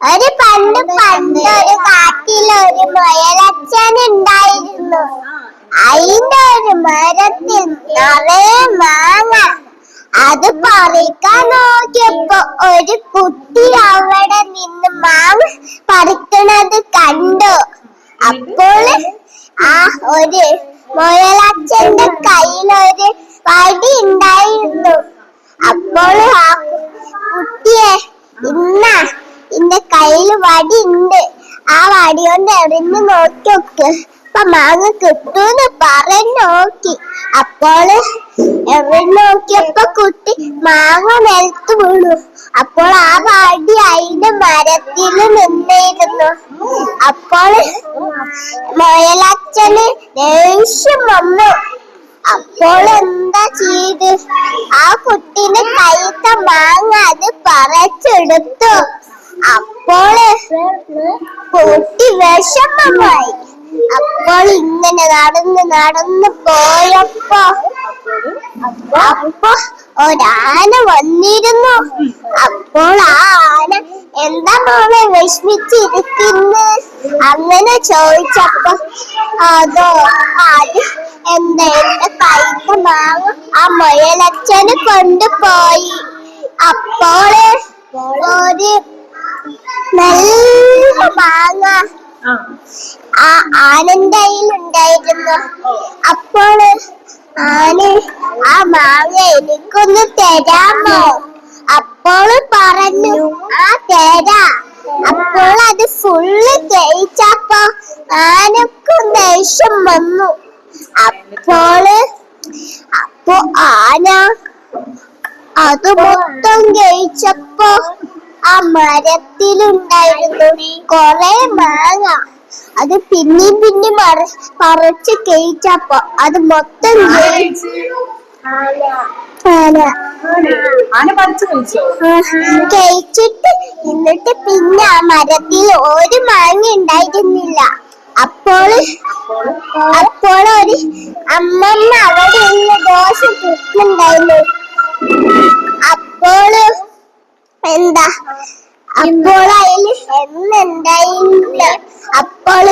ഒരു പണ്ട് പണ്ട് ഒരു കാട്ടിൽ ഒരു മുയലച്ഛൻ ഉണ്ടായിരുന്നു. അതിന്റെ ഒരു മരത്തിൽ നിറയെ മാങ്ങ. അത് പറിക്കാൻ നോക്കിയപ്പോ ഒരു കുട്ടി അവിടെ നിന്ന് മാങ്ങ പറിക്കണത് കണ്ടു അപ്പോൾ ആ ഒരു മുയലച്ഛന്റെ കയ്യിൽ ഒരു വടി ഉണ്ടായിരുന്നു അപ്പോൾ ആ കുട്ടിയെ ഇന്ന എന്റെ കയ്യിൽ വടി ഉണ്ട് ആ വടി കൊണ്ട് എറിഞ്ഞു നോക്കി നോക്ക് അപ്പൊ മാങ്ങ കിട്ടൂന്ന് പറഞ്ഞു നോക്കി. അപ്പോൾ എറിഞ്ഞു നോക്കിയപ്പോ കുട്ടി മാങ്ങ നിലത്ത് വീണു. അപ്പോൾ ആ വടി അതിന്റെ മരത്തിൽ നിന്നിരുന്നു. അപ്പോൾ മുയലച്ഛന് ദേഷ്യം വന്നു. അപ്പോൾ എന്താ ചെയ്ത്? ആ കുട്ടിന് കൈത്ത മാങ്ങ അത് പറിച്ചെടുത്തു. അപ്പോൾ കുട്ടി വിഷമമായി. അപ്പോൾ ഇങ്ങനെ നടന്ന് നടന്ന് പോയപ്പോ അപ്പൊ ഒരാന വന്നിരുന്നു. അപ്പോൾ ആ ആന എന്താ മോളെ വിഷമിച്ചിരിക്കുന്നു? അങ്ങനെ ചോദിച്ചപ്പോ അതോ അത് എന്താ എന്റെ കൈത്ത മാങ്ങ ആ മുയലച്ഛന് കൊണ്ടുപോയി? അപ്പോൾ ഒരു നല്ല മാങ്ങ. ആ. ആനന്ദയിൽ ഉണ്ടായിരുന്നു. അപ്പോൾ ആന ആ മാങ്ങ എനിക്കൊന്ന് തരാമോ? അപ്പോൾ പറഞ്ഞു ആ തരാ. അപ്പോൾ അത് ഫുള്ള് കഴിച്ചപ്പോ ആനക്കും ദേഷ്യം വന്നു. അപ്പോൾ അപ്പോ ആന അത് മൊത്തം കഴിച്ചപ്പോ ആ മരത്തിലുണ്ടായിരുന്നു കൊറേ മാങ്ങ. അത് പിന്നെയും പിന്നെ മറ പറിച്ച് കഴിച്ചപ്പോ അത് മൊത്തം കഴിച്ചിട്ട് എന്നിട്ട് പിന്നെ ആ മരത്തിൽ ഒരു മാങ്ങ ഉണ്ടായിരുന്നില്ല. അപ്പോൾ അപ്പോൾ ഒരു അമ്മമ്മ അവിടെ ഇരുന്ന് ദോശ ചുറ്റുണ്ടായിരുന്നു അപ്പോൾ അതിൽ എണ്ണ അപ്പോൾ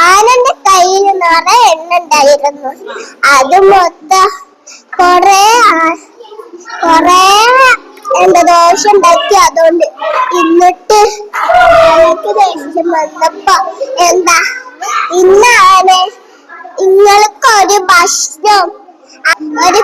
ആനന്റെ കയ്യിൽ നിറയെ എണ്ണ ഉണ്ടായിരുന്നു അത് മൊത്തം കൊറേ കൊറേ എന്താ ദോശ ഉണ്ടാക്കി അതുകൊണ്ട് എന്നിട്ട് എനിക്ക് ദേഷ്യം വന്നപ്പോ എന്താ? ഇന്നാണ് നിങ്ങൾക്ക് ഒരു ഭക്ഷണം. ഒരു